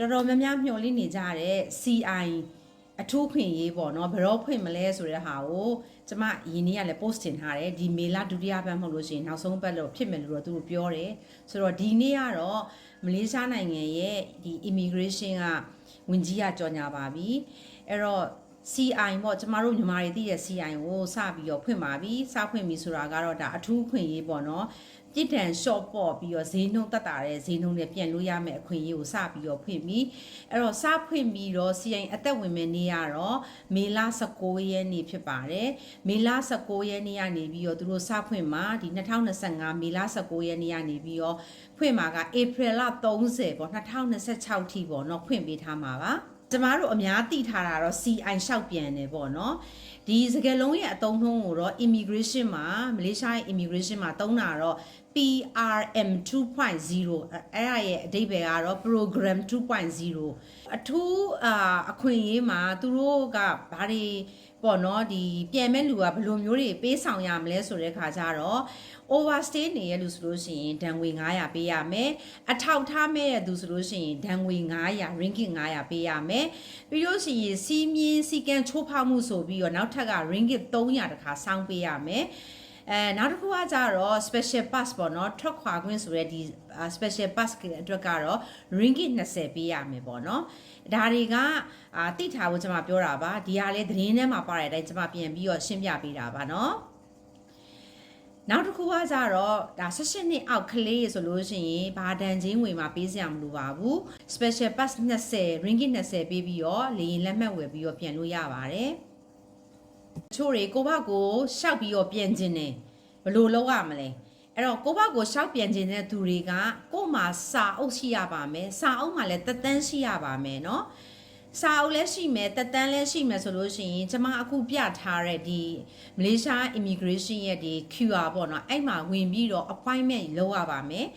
တော်တော်များများမျှော်လင့်နေကြတဲ့ CI အထူးခွင့်ရေးပေါ့နော်ဘယ်တော့ဖွင့်မလဲဆိုတဲ့ဟာကိုကျမယင်းနေ့ကလည်း post တင်ထားတယ်ဒီမေလဒုတိယပတ်မဟုတ်လို့ရှိရင်နောက်ဆုံးပတ်လို့ဖြစ်မယ်လို့တော့သူတို့ပြောတယ်ဆိုတော့ဒီနေ့ကတော့မလေးရှားနိုင်ငံရဲ့ဒီ immigration ကဝင်ကြီးကကြော်ညာပါပြီအဲ့တော့ CI ပေါ့ကျမတို့ညီမတွေသိတဲ့ CI ကိုစပြီးတော့ဖွင့်ပါပြီစဖွင့်ပြီဆိုတာကတော့ဒါအထူးခွင့်ရေးပေါ့နော် ပြစ်ဒဏ် short ပေါ့ပြီးတော့ဈေးနှုန်းတက်တာတဲ့ဈေးနှုန်းတွေပြန်လို့ရမယ့်အခွင့်အရေးကိုစပြီးတော့ဖွင့်ပြီအဲ့တော့စဖွင့်ပြီးတော့ CI အသက်ဝင်မယ့်နေ့ကတော့မေလ19ရက်နေ့ဖြစ်ပါတယ်မေလ19ရက်နေ့ကနေပြီးတော့သူတို့စဖွင့်မှာဒီ2025မေလ19ရက်နေ့ကနေပြီးတော့ဖွင့်မှာက April လ30ပေါ့2026ထိပေါ့เนาะဖွင့်ပေးထားမှာပါ ကျမတို့အများသိထားတာတော့ CI လျှောက်ပြန်တယ်ပေါ့နော်ဒီစကားလုံးရဲ့အသုံးနှုန်းကိုတော့ immigration မှာမလေးရှားရဲ့ immigration မှာသုံးတာတော့ PRM 2.0အဲ့ဒါရဲ့အဓိပ္ပာယ်ကတော့ program 2.0အထူးအာအခွင့်အရေးမှာသူတို့ကဘာတွေ ပေါ့နော်ဒီပြန်မဲ့လူကဘယ်လိုမျိုးတွေပေးဆောင်ရမလဲဆိုတဲ့ခါကျတော့ overstay နေရလို့ဆိုလို့ရှိရင်ဒဏ်ငွေ900ပေးရမယ်အထောက်ထားမဲ့တဲ့သူဆိုလို့ရှိရင်ဒဏ်ငွေ900 ringgit 900ပေးရမယ်ပြီးလို့ရှိရင်စီးမြင်းစီကံချိုးဖောက်မှုဆိုပြီးတော့နောက်ထပ်က ringgit 300တခါစောင်းပေးရမယ် အဲနောက်တစ်ခုကကြတော့ special pass ပေါ့နော်ထွက်ခွာခွင့်ဆိုရဲဒီ special pass အတွက်ကတော့ ringgit 20ပေးရမယ်ပေါ့နော်ဒါတွေကအာတိထားဖို့ကျွန်မပြောတာပါဒီဟာလေသတင်းထဲမှာပါတဲ့အတိုင်းကျွန်မပြန်ပြီးတော့ရှင်းပြပေးတာပါနော်နောက်တစ်ခုကကြတော့ဒါ16နှစ်အောက်ကလေးဆိုလို့ရှိရင်ဘာဒဏ်ချင်းငွေမှာပေးစရာမလိုပါဘူး special pass 20 ringgit 20ပေးပြီးတော့လေရင်လက်မှတ်ဝယ်ပြီးတော့ပြန်လို့ရပါတယ်တ ချို့တွေကိုဘကိုရှောက်ပြီးတော့ပြန်ခြင်းတယ်ဘယ်လိုလုပ်ရမလဲအဲ့တော့ကိုဘကိုရှောက်ပြန်ခြင်းတဲ့သူတွေကကို့မှာစာအုပ်ရှိရပါမယ်စာအုပ်မှာလည်းတက်တန်းရှိရပါမယ်เนาะ စာအုပ်လည်းရှိမယ်တက်တန်းလည်းရှိမယ်ဆိုလို့ရှိရင်ကျွန်မအခုပြထားတဲ့ဒီမလေးရှား immigration ရဲ့ဒီ QR ပေါ့နော်အဲ့မှာဝင်ပြီးတော့ appointment လုပ်ရပါမယ်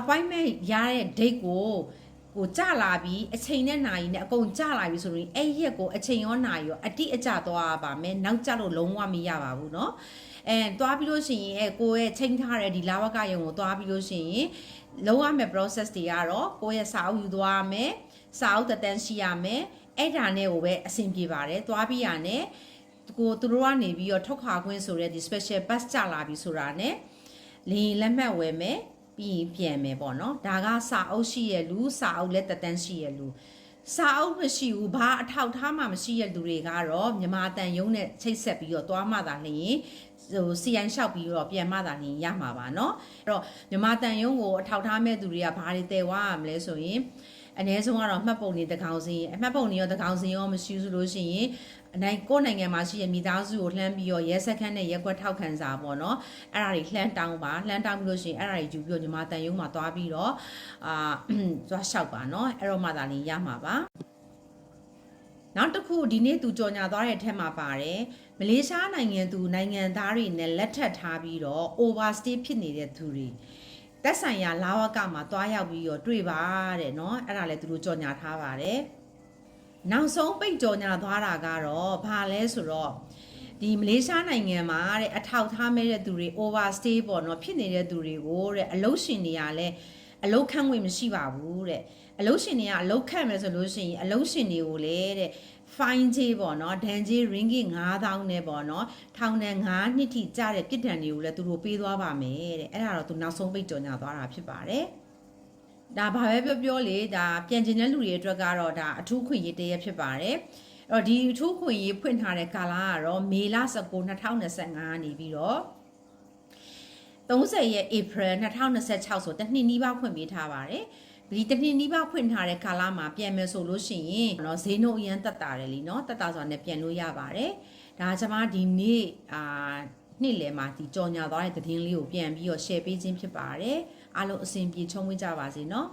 appointment ရတဲ့ date ကို ကိုကြလာပြီးအချိန်နဲ့နာရီနဲ့အကုန်ကြလာပြီဆိုရင်အဲ့ရက်ကိုအချိန်ရောနာရီရောအတိအကျသွားရပါမယ်နောက်ကျလို့လုံးဝမရပါဘူးเนาะအဲသွားပြီးလို့ရှိရင်အဲကိုရဲ့ချိန်ထားတဲ့ဒီလာဝကယုံကိုသွားပြီးလို့ရှိရင်လုံးဝမဲ့ process တွေကတော့ကိုရဲ့စာအုပ်ယူသွားရမယ် စာအုပ်တက်တန်းရှိရမယ်အဲ့ဒါနဲ့ကိုပဲအဆင်ပြေပါတယ်သွားပြီးရနဲ့ကိုသူတို့ကနေပြီးတော့ထုတ်ခါခွင့်ဆိုတဲ့ဒီ special bus ကြလာပြီဆိုတာနဲ့လေရင်လက်မှတ်ဝယ်မယ် ပြီးရင်ပြန်မယ်ပေါ့နော်ဒါကစာအုပ်ရှိရလူစာအုပ်လည်းတက်တန်းရှိရလူစာအုပ်မရှိဘူးဘာအထောက်ထားမှမရှိရလူတွေကတော့မြန်မာတန်ယုံနဲ့ချိတ်ဆက်ပြီးတော့သွားမှသာလျင်ဟိုစီအိုင်လျှောက်ပြီးတော့ပြန်မှသာလျင်ရမှာပါเนาะအဲ့တော့မြန်မာတန်ယုံကိုအထောက်ထားမဲ့သူတွေကဘာတွေတည်သွားရမလဲဆိုရင် အ ਨੇ ဆုံးကတော့မှတ်ပုံနေတကောင်စင်းအမှတ်ပုံနေရောတကောင်စင်းရောမရှိဘူးဆိုလို့ရှိရင်အနိုင်ကိုယ့်နိုင်ငံမှာရှိတဲ့မိသားစုကိုလှမ်းပြီးတော့ရဲစခန်းနဲ့ရက်ကွက်ထောက်ခံစာပေါ့နော်အဲ့ဒါတွေလှမ်းတောင်းပါလှမ်းတောင်းပြီးလို့ရှိရင်အဲ့ဒါတွေယူပြီးတော့ညီမတန်ယုံမှာသွားပြီးတော့အာသွားလျှောက်ပါနော်အဲ့တော့မှသာလင်းရမှာပါနောက်တစ်ခုဒီနေ့သူကြော်ညာသွားတဲ့အထက်မှာပါတယ်မလေးရှားနိုင်ငံသူနိုင်ငံသားတွေနဲ့လက်ထပ်ထားပြီးတော့ overstay ဖြစ်နေတဲ့သူတွေ တက်ဆိုင်ရာလာဝကမှာတွားရောက်ပြီးတော့တွေ့ပါတဲ့เนาะအဲ့ဒါလည်းသူတို့ကြော်ညာထားပါတယ်နောက်ဆုံးပိတ်ကြော်ညာသွားတာကတော့ဘာလဲဆိုတော့ဒီမလေးရှားနိုင်ငံမှာတဲ့အထောက်ထားမဲ့တဲ့သူတွေ overstay ပေါ့เนาะဖြစ်နေတဲ့သူတွေကိုတဲ့အလုရှင်တွေကလည်း အလုခန့်ဝင်မရှိပါဘူးတဲ့အလုရှင်တွေကအလုခန့်မယ်ဆိုလို့ရှိရင်အလုရှင်တွေကိုလည်းတဲ့ fine ကြီးပေါ့နော်ဒဏ်ကြီး ringgit 9000နဲ့ပေါ့နော်ထောင်ဒဏ်9နှစ်ထိကျတဲ့ပြစ်ဒဏ်တွေကိုလည်းသူတို့ပေးသွားပါမယ်တဲ့အဲ့ဒါတော့သူနောက်ဆုံးပိတ်ကြော်ညာသွားတာဖြစ်ပါတယ်ဒါဘာပဲပြောပြောလေဒါပြန်ကျင်တဲ့လူတွေအတွက်ကတော့ဒါအထူးခွင့်ရေးတရက်ဖြစ်ပါတယ်အဲ့တော့ဒီအထူးခွင့်ရေးဖွင့်ထားတဲ့ကာလကတော့မေလ19 2025နေပြီးတော့ 30ရက် April 2026ဆိုတစ်နှစ်နီးပါးဖွင့်ပေးထားပါတယ်ဒီတနင်္နီးပါးဖွင့်ထားတဲ့ကာလမှာပြန်မယ်ဆိုလို့ရှိရင်เนาะဈေးနှုန်းအရင်တက်တာတယ်လीเนาะတက်တာဆိုတာနဲ့ပြန်လို့ရပါတယ်ဒါကျွန်မဒီနေ့အာနှစ်လယ်မှာဒီကြော်ညာသွားတဲ့သတင်းလေးကိုပြန်ပြီးတော့ share ပေးခြင်းဖြစ်ပါတယ်အားလုံးအဆင်ပြေချုံးဝေးကြပါစေเนาะ